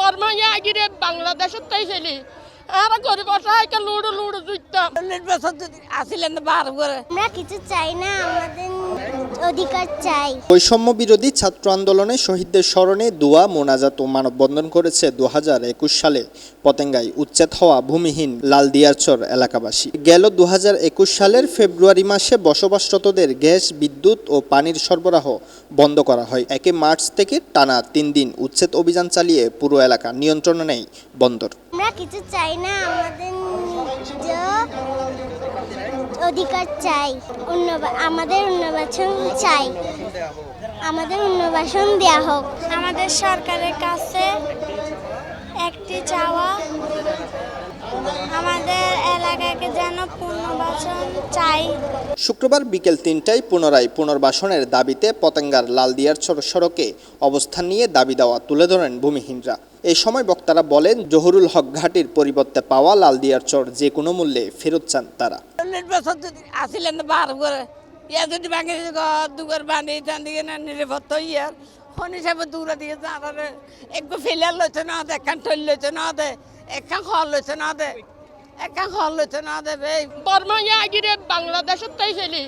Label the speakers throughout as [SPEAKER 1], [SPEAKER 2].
[SPEAKER 1] বর্মাইয়া আগিরে বাংলাদেশের তাই ছেলে। আর গরিব অসহায়কে লুড়ু লুড়ু জুইতাম
[SPEAKER 2] আসিলেন বার করে।
[SPEAKER 3] আমরা কিছু চাই না আমাদের অধিকার চাই।
[SPEAKER 4] বৈষম্য বিরোধী ছাত্র আন্দোলনে শহীদদের স্মরণে দোয়া মোনাজাত ও মানববন্ধন করেছে দু হাজার একুশ সালে পতেঙ্গায় উচ্ছেদ হওয়া ভূমিহীন লালদিয়ারচর এলাকাবাসী। গেল দু হাজার একুশ সালের ফেব্রুয়ারি মাসে বসবাসরতদের গ্যাস বিদ্যুৎ ও পানির সরবরাহ বন্ধ করা হয়। একে মার্চ থেকে টানা তিন দিন উচ্ছেদ অভিযান চালিয়ে পুরো এলাকা নিয়ন্ত্রণে নেই বন্দর।
[SPEAKER 3] আমরা কিছু চাই না আমাদের অধিকার চাই আমাদের উন্নবাসন চাই। আমাদের উন্নবাসন দেয়া হোক। আমাদের সরকারের কাছে একটি চাওয়া আমাদের এলাকাকে যেন পুনর্বাসন চাই।
[SPEAKER 4] শুক্রবার বিকেল তিনটায় পুনরায় পুনর্বাসনের দাবিতে পতেঙ্গার লালদিয়ারচর সড়কে অবস্থান নিয়ে দাবি দেওয়া তুলে ধরেন ভূমিহীনরা। এই সময় বক্তারা বলেন জহুরুল হক ঘাটির পরিবর্তে পাওয়া লালদিয়ারচর যে কোনো মূল্যে ফেরত চান তারা।
[SPEAKER 2] নির্বাচন যদি আসিলেন বার করে ইয়া যদি ভাঙে দুবার বানিয়ে চান দিকে না নিরাপত্তা ইয়ার হন হিসাবে দূরে দিয়ে যারা একটু ফিলার লইছে না দে একখান ঠল লইছে না দে একখান খল লইছে না দে একখান খল লইছে না দে বে
[SPEAKER 1] বর্মাইয়া আগিরে বাংলাদেশের তাই ছেলে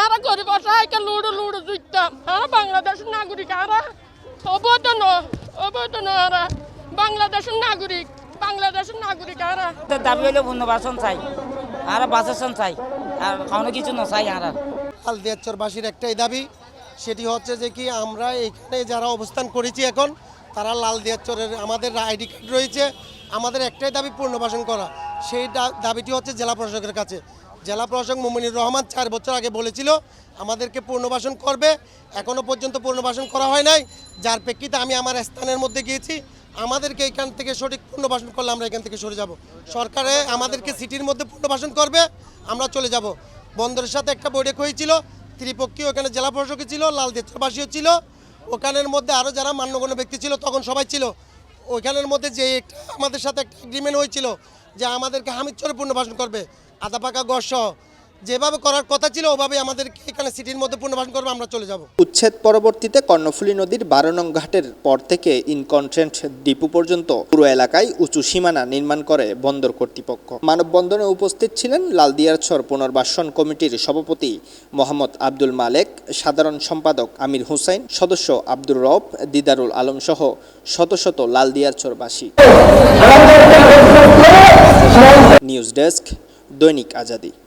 [SPEAKER 1] আর গরিব অসহায়কে লুড়ু লুড়ু জুইতাম হ্যাঁ বাংলাদেশের নাগরিক আর অবৈধ ন। অবৈধ বাংলাদেশের নাগরিক বাংলাদেশের নাগরিক আর।
[SPEAKER 5] তো দাবি হইলে পুনর্বাসন চাই আর বাসন চাই আর কোনো কিছু না চাই আর।
[SPEAKER 6] হালদিয়াচরবাসীর একটাই দাবি সেটি হচ্ছে যে কি আমরা এখানে যারা অবস্থান করেছি এখন তারা লাল দিয়াচরের আমাদের আইডি কার্ড রয়েছে। আমাদের একটাই দাবি পুনর্বাসন করা সেই দা- দাবিটি হচ্ছে জেলা প্রশাসকের কাছে। জেলা প্রশাসক মোমিনুর রহমান চার বছর আগে বলেছিল, আমাদেরকে পুনর্বাসন করবে। এখনও পর্যন্ত পুনর্বাসন করা হয় নাই। যার প্রেক্ষিতে আমি আমার স্থানের মধ্যে গিয়েছি। আমাদেরকে এখান থেকে সঠিক পুনর্বাসন করলে আমরা এখান থেকে সরে যাব। সরকারে আমাদেরকে সিটির মধ্যে পুনর্বাসন করবে, আমরা চলে যাব। বন্দরের সাথে একটা বৈঠক হয়েছিল। ত্রিপক্ষীয় ওখানে জেলা প্রশাসক ছিল লাল দেশবাসীও ছিল। ওখানের মধ্যে আরও যারা মান্যগণ্য ব্যক্তি ছিল, তখন সবাই ছিল। ওইখানের মধ্যে যে আমাদের সাথে একটা এগ্রিমেন্ট হয়েছিল যে আমাদেরকে হামিদ হামিদচরে ভাষণ করবে। আদাপাকা গস যেভাবে করার কথা ছিল ওভাবে আমাদেরকে এখানে সিটির মধ্যে পুনর্বাসন করবে, আমরা চলে যাব।
[SPEAKER 4] উচ্ছেদ পরবর্তীতে কর্ণফুলী নদীর বারো নং ঘাটের পর থেকে ইনকন্ট্রেন্ট ডিপু পর্যন্ত পুরো এলাকায় উঁচু সীমানা নির্মাণ করে বন্দর কর্তৃপক্ষ। মানববন্ধনে উপস্থিত ছিলেন লালদিয়ারছর পুনর্বাসন কমিটির সভাপতি মোহাম্মদ আব্দুল মালেক, সাধারণ সম্পাদক আমির হুসাইন, সদস্য আব্দুর রব, দিদারুল আলম সহ শত শত লালদিয়ারছরবাসী নিউজ ডেস্ক দৈনিক আজাদি।